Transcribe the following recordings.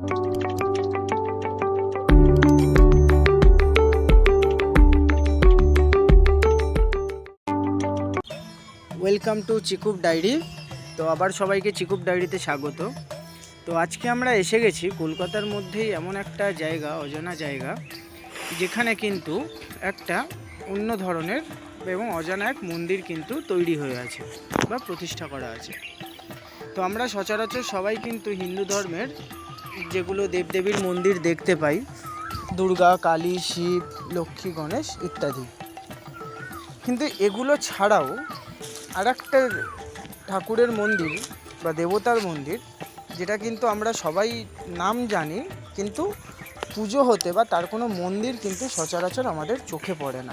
Welcome to চিকুব diary তো আবার সবাইকে চিকুব ডায়েরিতে স্বাগত। তো আজকে আমরা এসে গেছি কলকাতার মধ্যেই এমন একটা জায়গা, অজানা জায়গা, যেখানে কিন্তু একটা অন্য ধরনের এবং অজানা এক মন্দির কিন্তু তৈরি হয়ে আছে বা প্রতিষ্ঠা করা আছে। তো আমরা সচরাচর সবাই কিন্তু হিন্দু ধর্মের যেগুলো দেবদেবীর মন্দির দেখতে পাই, দুর্গা, কালী, শিব, লক্ষ্মী, গণেশ ইত্যাদি। কিন্তু এগুলো ছাড়াও আর একটা ঠাকুরের মন্দির বা দেবতার মন্দির, যেটা কিন্তু আমরা সবাই নাম জানি, কিন্তু পুজো হতে বা তার কোনো মন্দির কিন্তু সচরাচর আমাদের চোখে পড়ে না।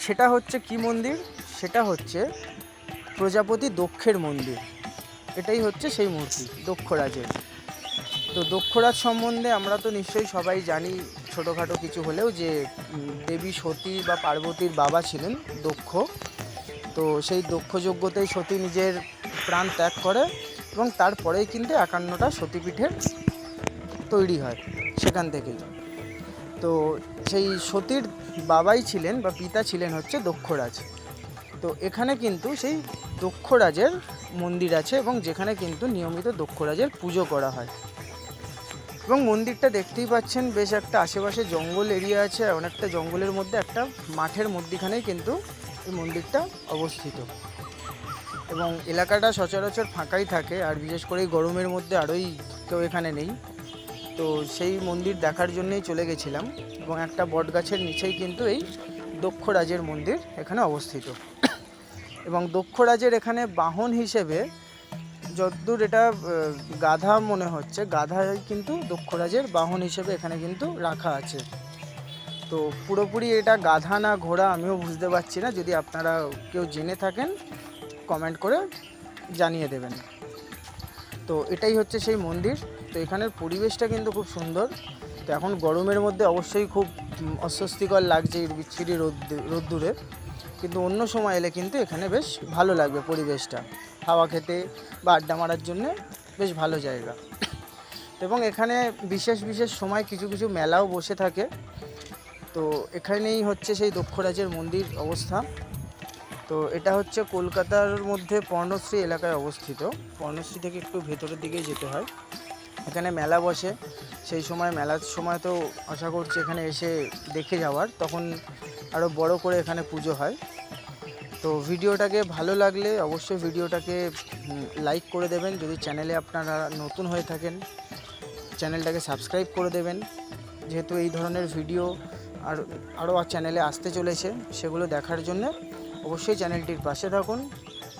সেটা হচ্ছে কি মন্দির? সেটা হচ্ছে প্রজাপতি দক্ষের মন্দির। এটাই হচ্ছে সেই মূর্তি, দক্ষরাজের। তো দক্ষরাজ সম্বন্ধে আমরা তো নিশ্চয়ই সবাই জানি ছোটোখাটো কিছু হলেও যে দেবী সতী বা পার্বতীর বাবা ছিলেন দক্ষ। তো সেই দক্ষ যজ্ঞতেই সতী নিজের প্রাণ ত্যাগ করে এবং তারপরেই কিন্তু একান্নটা সতীপীঠের তৈরি হয় সেখান থেকেই। তো সেই সতীর বাবাই ছিলেন বা পিতা ছিলেন হচ্ছে দক্ষরাজ। তো এখানে কিন্তু সেই দক্ষরাজের মন্দির আছে এবং যেখানে কিন্তু নিয়মিত দক্ষরাজের পুজো করা হয়। এবং মন্দিরটা দেখতেই পাচ্ছেন, বেশ একটা আশেপাশে জঙ্গল এরিয়া আছে অনেকটা জঙ্গলের মধ্যে একটা মাঠের মধ্যিখানেই কিন্তু এই মন্দিরটা অবস্থিত। এবং এলাকাটা সচরাচর ফাঁকাই থাকে আর বিশেষ করে এই গরমের মধ্যে আরোই কেউ এখানে নেই। তো সেই মন্দির দেখার জন্যই চলে গেছিলাম এবং একটা বট গাছের নিচেই কিন্তু এই দক্ষরাজের মন্দির এখানে অবস্থিত। এবং দক্ষরাজের এখানে বাহন হিসেবে যতদূর এটা গাধা মনে হচ্ছে। গাধাই কিন্তু দক্ষরাজের বাহন হিসেবে এখানে কিন্তু রাখা আছে। তো পুরোপুরি এটা গাধা না ঘোড়া আমিও বুঝতে পারছি না। যদি আপনারা কেউ জেনে থাকেন, কমেন্ট করে জানিয়ে দেবেন। তো এটাই হচ্ছে সেই মন্দির। তো এখানের পরিবেশটা কিন্তু খুব সুন্দর। তো এখন গরমের মধ্যে অবশ্যই খুব অস্বস্তিকর লাগছে বিচ্ছিরি রোদ রোদ্দুরে। কিন্তু অন্য সময় এলে কিন্তু এখানে বেশ ভালো লাগবে পরিবেশটা। হাওয়া খেতে বা আড্ডা মারার জন্যে বেশ ভালো জায়গা। এবং এখানে বিশেষ বিশেষ সময় কিছু কিছু মেলাও বসে থাকে। তো এখানেই হচ্ছে সেই দক্ষরাজের মন্দির অবস্থা। তো এটা হচ্ছে কলকাতার মধ্যে পর্ণশ্রী এলাকায় অবস্থিত। পর্ণশ্রী থেকে একটু ভেতরের দিকে যেতে হয়। এখানে মেলা বসে। সেই সময় মেলার সময় তো আশা করছি এখানে এসে দেখে যাওয়ার। তখন আরও বড় করে এখানে পুজো হয়। তো ভিডিওটাকে ভালো লাগলে অবশ্যই ভিডিওটাকে লাইক করে দেবেন। যদি চ্যানেলে আপনারা নতুন হয়ে থাকেন চ্যানেলটাকে সাবস্ক্রাইব করে দেবেন। যেহেতু এই ধরনের ভিডিও আর আরও আর চ্যানেলে আসতে চলেছে, সেগুলো দেখার জন্য অবশ্যই চ্যানেলটির পাশে থাকুন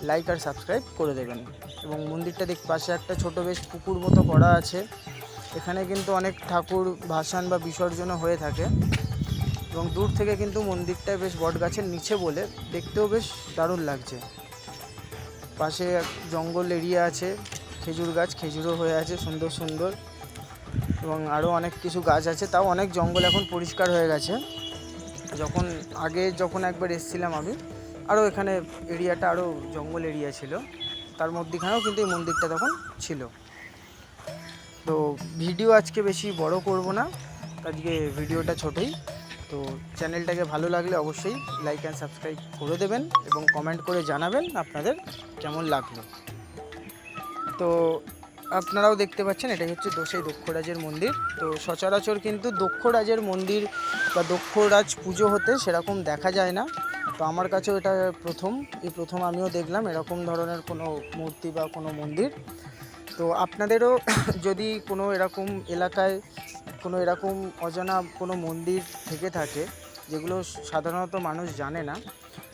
লাইক আর সাবস্ক্রাইব করে দেবেন। এবং মন্দিরটা দেখ, পাশে একটা ছোট বেশ পুকুর মতো করা আছে। এখানে কিন্তু অনেক ঠাকুর ভাসান বা বিসর্জনও হয়ে থাকে। এবং দূর থেকে কিন্তু মন্দিরটা বেশ বট গাছের নিচে বলে দেখতেও বেশ দারুণ লাগছে। পাশে জঙ্গল এরিয়া আছে, খেজুর গাছ, খেজুরও হয়ে আছে সুন্দর সুন্দর এবং আরও অনেক কিছু গাছ আছে। তাও অনেক জঙ্গল এখন পরিষ্কার হয়ে গেছে। যখন আগে যখন একবার এসেছিলাম আমি, আরও এখানে এরিয়াটা আরও জঙ্গল এরিয়া ছিল। তার মধ্যেখানেও কিন্তু এই মন্দিরটা তখন ছিল। তো ভিডিও আজকে বেশি বড় করব না। আজকে ভিডিওটা ছোটই। তো চ্যানেলটাকে ভালো লাগলে অবশ্যই লাইক অ্যান্ড সাবস্ক্রাইব করে দেবেন এবং কমেন্ট করে জানাবেন আপনাদের কেমন লাগল। তো আপনারাও দেখতে পাচ্ছেন, এটাই হচ্ছে দোষেই দক্ষরাজের মন্দির। তো সচরাচর কিন্তু দক্ষরাজের মন্দির বা দক্ষরাজ পুজো হতে সেরকম দেখা যায় না। তো আমার কাছেও এটা প্রথম, এই প্রথম আমিও দেখলাম এরকম ধরনের কোনো মূর্তি বা কোনো মন্দির। তো আপনাদেরও যদি কোনো এরকম এলাকায় কোনো এরকম অজানা কোনো মন্দির থেকে থাকে, যেগুলো সাধারণত মানুষ জানে না,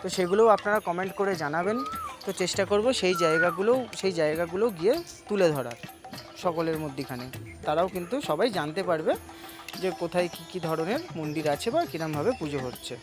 তো সেগুলোও আপনারা কমেন্ট করে জানাবেন। তো চেষ্টা করব সেই জায়গাগুলো সেই জায়গাগুলো গিয়ে তুলে ধরার সকলের মধ্যেখানে। তারাও কিন্তু সবাই জানতে পারবে যে কোথায় কি কি ধরনের মন্দির আছে বা কীরমভাবে পুজো হচ্ছে।